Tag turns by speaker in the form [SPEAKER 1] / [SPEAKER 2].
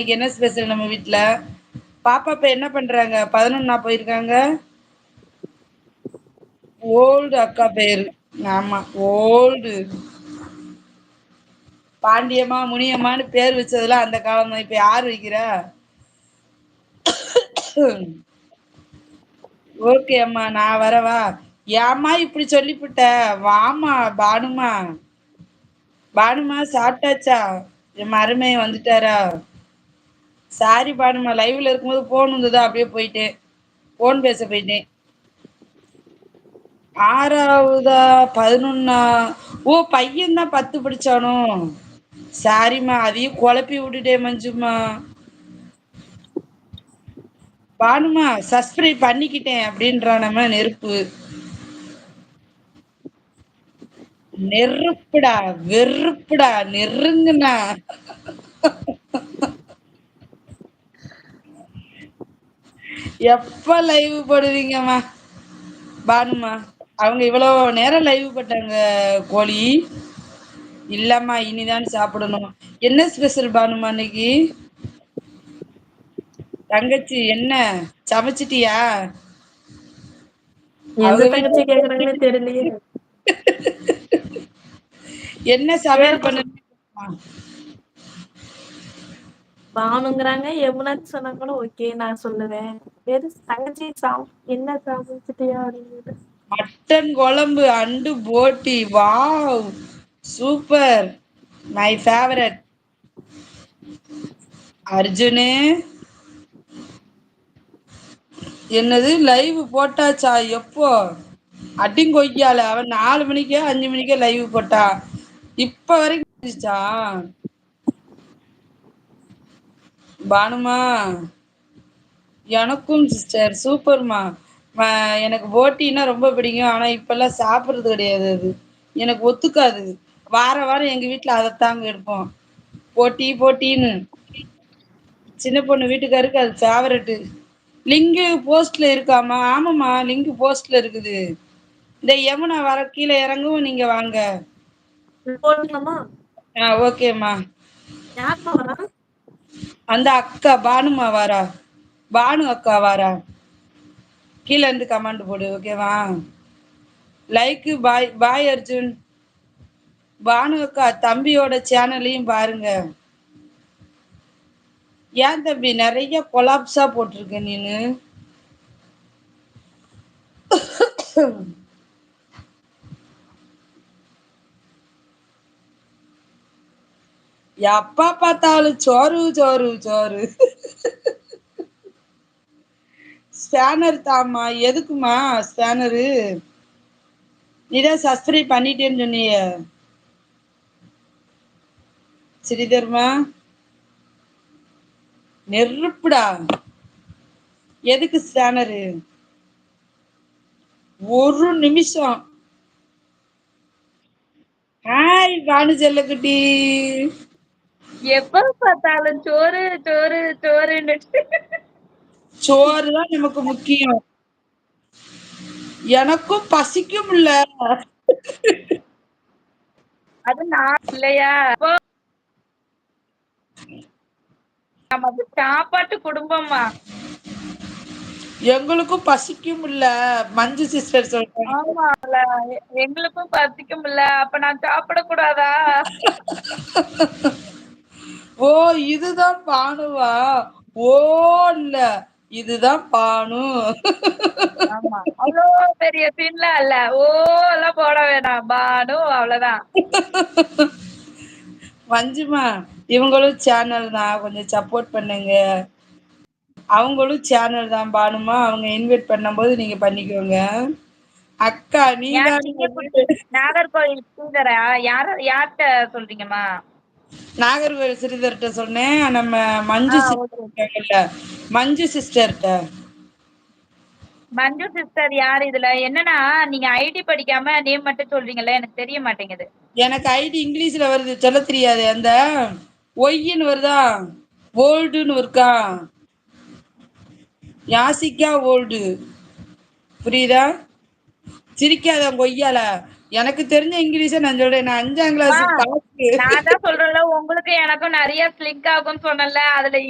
[SPEAKER 1] இன்னைக்கு என்ன ஸ்பெஷல் நம்ம வீட்ல? பாப்பா இப்ப என்ன பண்றாங்க? பதினொன்னா போயிருக்காங்க. ஓல்டு அக்கா பேரு. ஆமா ஓல்டு பாண்டியம்மா முனியம்மான்னு பேர் வச்சதுலாம் அந்த காலந்தா இப்ப யார் வைக்கிறா? ஓகே அம்மா நான் வரவா? ஏம்மா இப்படி சொல்லிப்புட்ட? வாமா பானுமா. பானுமா சாப்பிட்டாச்சா? என் மருமையை வந்துட்டாரா? சாரி பாடுமா லைவ்ல இருக்கும்போது போன் வந்தது அப்படியே போயிட்டேன் போன் பேச போயிட்டேன் ஆறாவதா பதினொன்னா ஓ பையந்தா பத்து படிச்சானோ? சாரிம்மா அதையும் குழப்பி விட்டுட்டேன் மஞ்சுமா பானுமா சஸ்பிரைப் பண்ணிக்கிட்டேன் அப்படின்றானம்மா நம்ம நெருப்பு. நெருப்புடா வெறுப்புடா நெருங்குனா. எப்ப லைவ் போடுவீங்கம்மா? பானுமா அவங்க இவ்வளோ நேரோ லைவு போட்டாங்க கோழி. இல்லம்மா இனிதான் சாப்பிடணு என்ன ஸ்பெஷல் பானுமா இன்னைக்கி தங்கச்சி என்ன? சமச்சிட்டியா? என்ன சமையல் பண்ண
[SPEAKER 2] பானுங்குறாங்க யமுனான்னு சொன்னா கூட ஓகே நான் சொல்லுவேன். வேறு தங்கச்சி சா என்ன சமச்சிட்டியா அப்படிங்கிறது
[SPEAKER 1] மட்டன் குழம்பு அண்டு போட்டி wow super my favourite Arjun. என்னது லைவ் போட்டாச்சா எப்போ? அடிங்கொய்யால அவன் நாலு மணிக்கோ அஞ்சு மணிக்கோ லைவ் போட்டா. இப்ப வரைக்கும் ச்சா பானுமா எனக்கும் சிஸ்டர் சூப்பர்மா எனக்கு போட்டினா ரொம்ப பிடிக்கு ஆனா இப்பல்லா சாப்புட்றது கெடையாது அது. எனக்கு ஒத்துக்காது. வார வாரோ எங்க வீட்ல அதத்தாங்க எடுப்போ போட்டி போட்டினு சின்ன பொண்ணு வீட்டுக்காருக்கு அது ஃபேவரெட்டு லிங்கு போஸ்ட்ல இருக்காமா ஆமாமா லிங்கு போஸ்ட்ல இருக்குது. இந்த யமுனா வர கீழ எறங்கவு நீங்க வாங்க.
[SPEAKER 2] போட்லாமா
[SPEAKER 1] ஆ ஓகேம்மா அந்த அக்கா பானுமா வாரா பானு அக்கா வாரா கீழே இருந்து கமாண்டு போடு ஓகேவா like bye bye Arjun. Banu அக்கா தம்பியோட சேனல்லையும் பாருங்க. ஏன் தம்பி நிறைய கொலாப்ஸா போட்டிருக்க நீனு? எப்ப பார்த்தாலும் சோறு சோறு சோறு. ஸ்பேனர் தாமா எதுக்குமா ஸ்பேனரு? நீதான் சஸ்கிரைப் பண்ணிட்டேன்னு சொன்னிய. ஸ்ரீதர்மா நெருப்புடா. எதுக்கு ஸ்பேனரு? ஒரு நிமிஷம். ஹாய் பானு செல்லக்குட்டி
[SPEAKER 3] எப்ப பாத்தாலு சோறு சோறு சோறுன்ட்டு
[SPEAKER 1] சோறு தா நமக்கு முக்கியோ எனக்கும் பசிக்கும்ல.
[SPEAKER 3] அது நா இல்லையா? நமது சாப்பாட்டு குடும்பமா?
[SPEAKER 1] எங்களுக்கு பசிக்கும்ல மஞ்சு சிஸ்டர் சொல்றாங்க.
[SPEAKER 3] ஆமால எங்களுக்கு பசிக்கும்ல. அப்ப நா சாப்பிட கூடாதா
[SPEAKER 1] ஓ இதுதா பானுவா? ஓ இல்ல இதுதா பானு
[SPEAKER 3] அவ்ளோ பெரிய சீன்லா இல்ல ஓ எல்லா போட வேணா பானு அவ்ளோதா
[SPEAKER 1] மஞ்சுமா இவங்களு சேனல் தா கொஞ்சோ சப்போர்ட் பண்ணுங்க. அவங்களு சேனல் தா பானுமா. அவங்க இன்வைட் பண்ண போது நீங்க பண்ணிக்கோங்க. அக்கா
[SPEAKER 3] சிங்கக்குட்டி நாகர்கோவில் ஸ்ரீதரா யார யார்ட்ட சொல்றீங்கம்மா?
[SPEAKER 1] நாகர்கோவில் சிறிதர்ட்ட சொன்னே நம்ம மஞ்சு இல்ல மஞ்சு சிஸ்டர்ட்ட
[SPEAKER 3] மஞ்சு சிஸ்டர் யார் இதுல? என்னன்னா நீங்க ஐடி படிக்காம நேம் மட்டு சொல்றீங்கல்ல எனக்கு தெரிய மாட்டேங்குது.
[SPEAKER 1] எனக்கு ஐடி இங்கிலீஷ்ல வருது சொல்ல தெரியாது. அந்த ஒய்ன்னு வருதா? ஓல்டுன்னு இருக்கா? யாசிக்கா ஓல்டு. புரியுதா? சிரிக்காத கொய்யால எனக்கு தெரிஞ்ச இங்கிலீஷ நான் சொல்றேன். நான் 5ஆம் கிளாஸ்.
[SPEAKER 3] நான் தான் சொல்றேன்ல உங்களுக்கு எனக்கும் நெறைய ஸ்லிங்க் ஆகும்னு சொன்னேன்ல அதுல